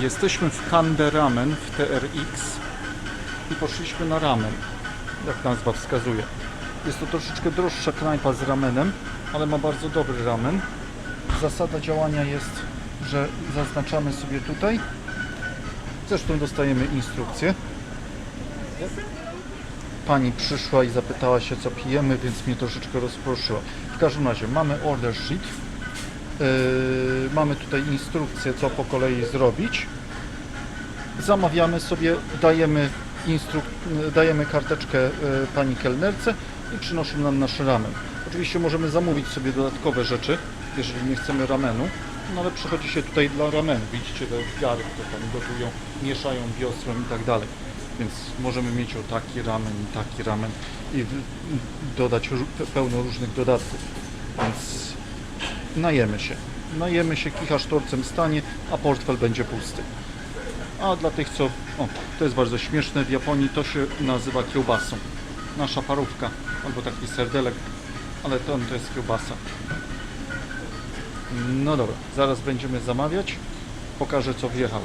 Jesteśmy w Kande Ramen w TRX i poszliśmy na ramen, jak nazwa wskazuje. Jest to troszeczkę droższa knajpa z ramenem, ale ma bardzo dobry ramen. Zasada działania jest, że zaznaczamy sobie tutaj. Zresztą dostajemy instrukcję. Pani przyszła i zapytała się, co pijemy, więc mnie troszeczkę rozproszyła. W każdym razie mamy order sheet. Yy, mamy tutaj instrukcję, co po kolei zrobić. Zamawiamy sobie, dajemy, dajemy karteczkę yy, pani kelnerce i przynoszą nam nasz ramen. Oczywiście możemy zamówić sobie dodatkowe rzeczy, jeżeli nie chcemy ramenu, no ale przychodzi się tutaj dla ramenu. Widzicie te ofiary, które tam gotują, mieszają wiosłem i tak dalej. Więc możemy mieć o taki ramen i taki ramen i dodać pełno różnych dodatków. Więc najemy się. Najemy się, kichasz torcem stanie, a portfel będzie pusty. A dla tych, co... O, to jest bardzo śmieszne, w Japonii to się nazywa kiełbasą. Nasza parówka, albo taki serdelek, ale to, to jest kiełbasa. No dobra, zaraz będziemy zamawiać. Pokażę, co wjechało.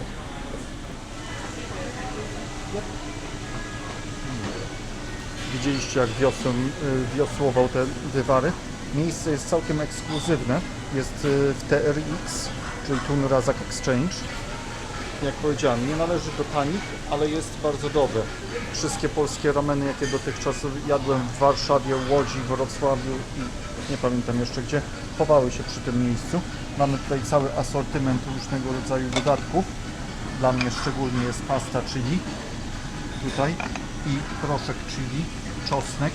Widzieliście, jak wiosłem, y, wiosłował te wywary. Miejsce jest całkiem ekskluzywne. Jest y, w TRX, czyli Tun Razak Exchange. Jak powiedziałem, nie należy do tanich, ale jest bardzo dobre. Wszystkie polskie rameny, jakie dotychczas jadłem w Warszawie, Łodzi, Wrocławiu i nie pamiętam jeszcze gdzie, chowały się przy tym miejscu. Mamy tutaj cały asortyment różnego rodzaju dodatków. Dla mnie szczególnie jest pasta chili tutaj i proszek chili, czosnek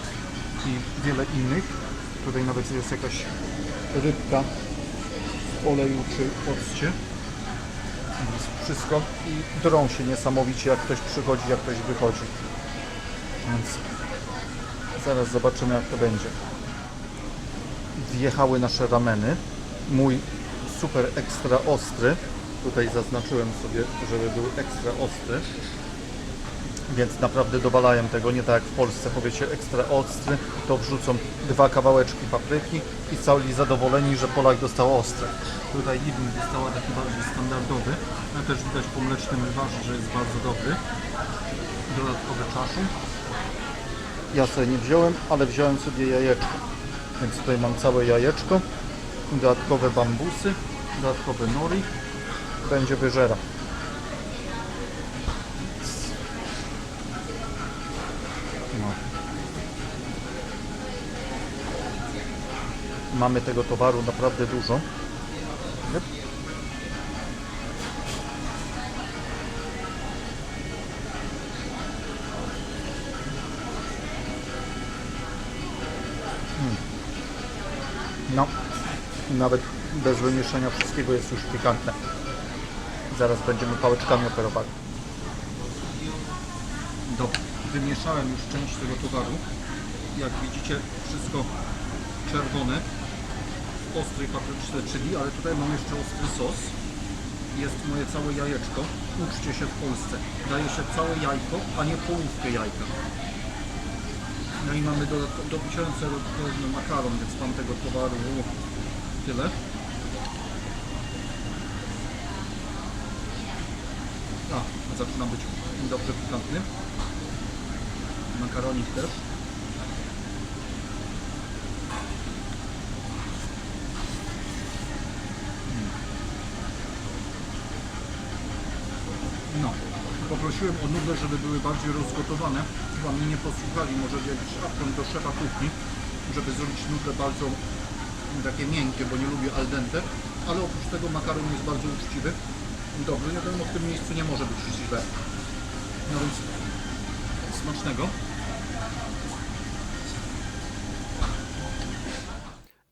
i wiele innych. Tutaj nawet jest jakaś rybka w oleju czy occie. Więc wszystko i drą się niesamowicie jak ktoś przychodzi, jak ktoś wychodzi. Więc zaraz zobaczymy jak to będzie. Wjechały nasze rameny. Mój super ekstra ostry. Tutaj zaznaczyłem sobie, żeby był ekstra ostry więc naprawdę dowalają tego, nie tak jak w Polsce powiecie ekstra ostry, to wrzucą dwa kawałeczki papryki i cali zadowoleni, że Polak dostał ostre. Tutaj Lidl dostała taki bardziej standardowy, ale też widać po mlecznym wywarze, że jest bardzo dobry. Dodatkowe czaszu. Ja sobie nie wziąłem, ale wziąłem sobie jajeczko. Więc tutaj mam całe jajeczko, dodatkowe bambusy, dodatkowe nori. Będzie wyżera. Mamy tego towaru naprawdę dużo. Yep. Mm. No, nawet bez wymieszania wszystkiego jest już pikantne. Zaraz będziemy pałeczkami operowali. Dobra, wymieszałem już część tego towaru. Jak widzicie, wszystko czerwone, ostrej papryczce chili, ale tutaj mam jeszcze ostry sos. Jest moje całe jajeczko. Uczcie się w Polsce. Daje się całe jajko, a nie połówkę jajka. No i mamy dokuczający dodatkowy makaron, więc mam tego towaru tyle. A, zaczyna być dobrze pikantny. Makaronik też. No, poprosiłem o nubę, żeby były bardziej rozgotowane. Chyba mnie nie posłuchali, może jakiś apel do szefa kuchni, żeby zrobić nubę bardzo takie miękkie, bo nie lubię al dente, ale oprócz tego makaron jest bardzo uczciwy. Dobry, nie wiadomo, w tym miejscu nie może być źle. No więc smacznego.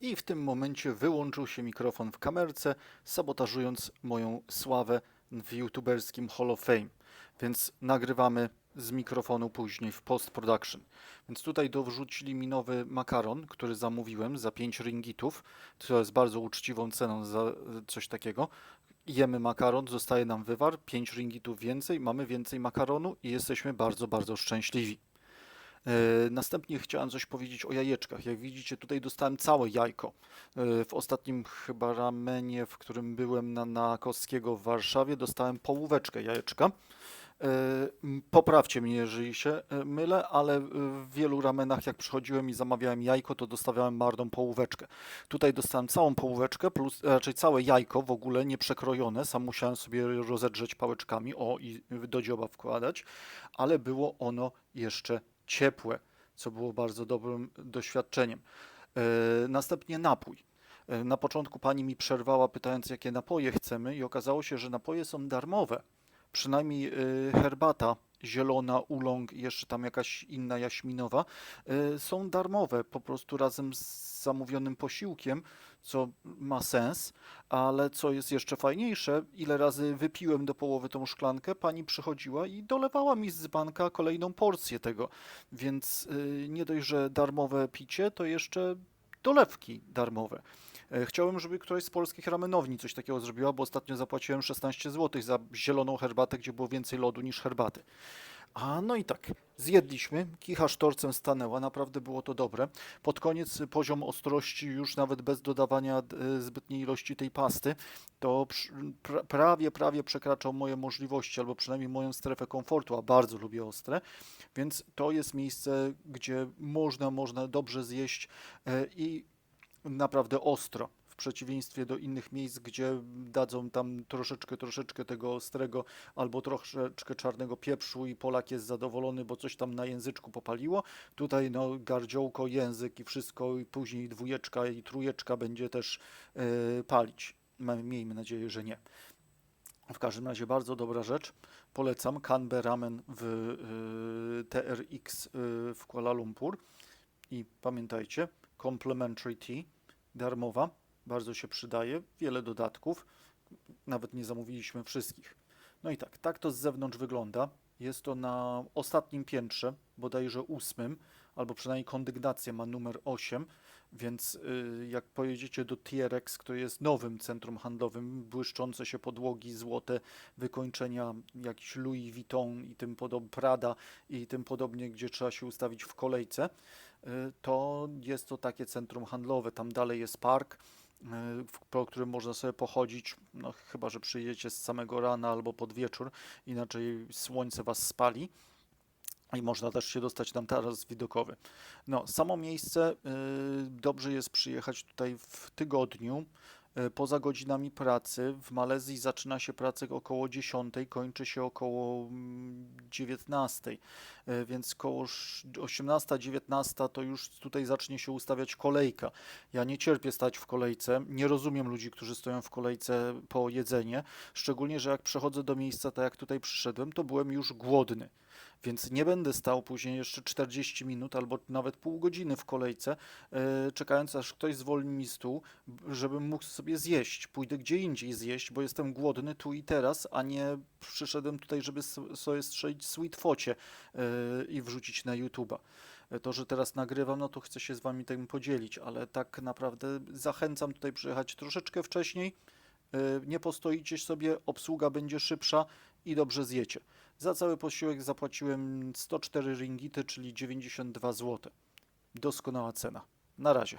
I w tym momencie wyłączył się mikrofon w kamerce, sabotażując moją sławę w youtuberskim Hall of Fame. Więc nagrywamy z mikrofonu później w post-production. Więc tutaj dowrzucili mi nowy makaron, który zamówiłem za 5 ringitów, co jest bardzo uczciwą ceną za e, coś takiego. Jemy makaron, zostaje nam wywar, 5 ringitów więcej, mamy więcej makaronu i jesteśmy bardzo, bardzo szczęśliwi. E, Następnie chciałem coś powiedzieć o jajeczkach. Jak widzicie, tutaj dostałem całe jajko. E, W ostatnim chyba ramenie, w którym byłem na, na w Warszawie, dostałem połóweczkę jajeczka. E, Poprawcie mnie, jeżeli się e, mylę, ale e, w wielu ramenach, jak przychodziłem i zamawiałem jajko, to dostawałem marną połóweczkę. Tutaj dostałem całą połóweczkę, plus raczej całe jajko w ogóle nieprzekrojone. Sam musiałem sobie rozedrzeć pałeczkami, o i do dzioba wkładać, ale było ono jeszcze ciepłe, co było bardzo dobrym doświadczeniem. E, Następnie napój. E, Na początku pani mi przerwała, pytając, jakie napoje chcemy, i okazało się, że napoje są darmowe. Przynajmniej e, herbata zielona, ulong jeszcze tam jakaś inna jaśminowa e, są darmowe, po prostu razem z zamówionym posiłkiem, co ma sens, ale co jest jeszcze fajniejsze, ile razy wypiłem do połowy tą szklankę, pani przychodziła i dolewała mi z banka kolejną porcję tego, więc y, nie dość, że darmowe picie, to jeszcze dolewki darmowe. E, Chciałem, żeby któraś z polskich ramenowni coś takiego zrobiła, bo ostatnio zapłaciłem 16 zł za zieloną herbatę, gdzie było więcej lodu niż herbaty. A no i tak, zjedliśmy, kicha sztorcem stanęła, naprawdę było to dobre. Pod koniec poziom ostrości, już nawet bez dodawania e, zbytniej ilości tej pasty, to prawie, prawie przekraczał moje możliwości, albo przynajmniej moją strefę komfortu, a bardzo lubię ostre, więc to jest miejsce, gdzie można, można dobrze zjeść e, i naprawdę ostro. W przeciwieństwie do innych miejsc, gdzie dadzą tam troszeczkę, troszeczkę tego ostrego albo troszeczkę czarnego pieprzu i Polak jest zadowolony, bo coś tam na języczku popaliło. Tutaj no gardziołko, język i wszystko i później dwójeczka i trójeczka będzie też e, palić. Miejmy nadzieję, że nie. W każdym razie bardzo dobra rzecz. Polecam Kanbe Ramen w y, TRX y, w Kuala Lumpur. I pamiętajcie, complimentary tea, darmowa, bardzo się przydaje, wiele dodatków. Nawet nie zamówiliśmy wszystkich. No i tak, tak to z zewnątrz wygląda. Jest to na ostatnim piętrze, bodajże ósmym, albo przynajmniej kondygnacja ma numer 8, więc y, jak pojedziecie do TRX, które jest nowym centrum handlowym, błyszczące się podłogi, złote wykończenia, jakiś Louis Vuitton i tym podobne, Prada i tym podobnie, gdzie trzeba się ustawić w kolejce, y, to jest to takie centrum handlowe. Tam dalej jest park, y, po którym można sobie pochodzić, no chyba, że przyjedziecie z samego rana albo pod wieczór, inaczej słońce was spali. I można też się dostać tam taras widokowy. No, samo miejsce, y, dobrze jest przyjechać tutaj w tygodniu, y, poza godzinami pracy. W Malezji zaczyna się praca około 10, kończy się około mm, 19, y, więc koło 18-19 to już tutaj zacznie się ustawiać kolejka. Ja nie cierpię stać w kolejce, nie rozumiem ludzi, którzy stoją w kolejce po jedzenie, szczególnie, że jak przechodzę do miejsca, tak jak tutaj przyszedłem, to byłem już głodny. Więc nie będę stał później jeszcze 40 minut albo nawet pół godziny w kolejce, e, czekając aż ktoś zwolni mi stół, żebym mógł sobie zjeść. Pójdę gdzie indziej zjeść, bo jestem głodny tu i teraz, a nie przyszedłem tutaj, żeby sobie strzelić sweet focie e, i wrzucić na YouTube'a. E, To, że teraz nagrywam, no to chcę się z wami tym podzielić, ale tak naprawdę zachęcam tutaj przyjechać troszeczkę wcześniej. Nie postoicie sobie, obsługa będzie szybsza i dobrze zjecie. Za cały posiłek zapłaciłem 104 ringity, czyli 92 zł. Doskonała cena. Na razie.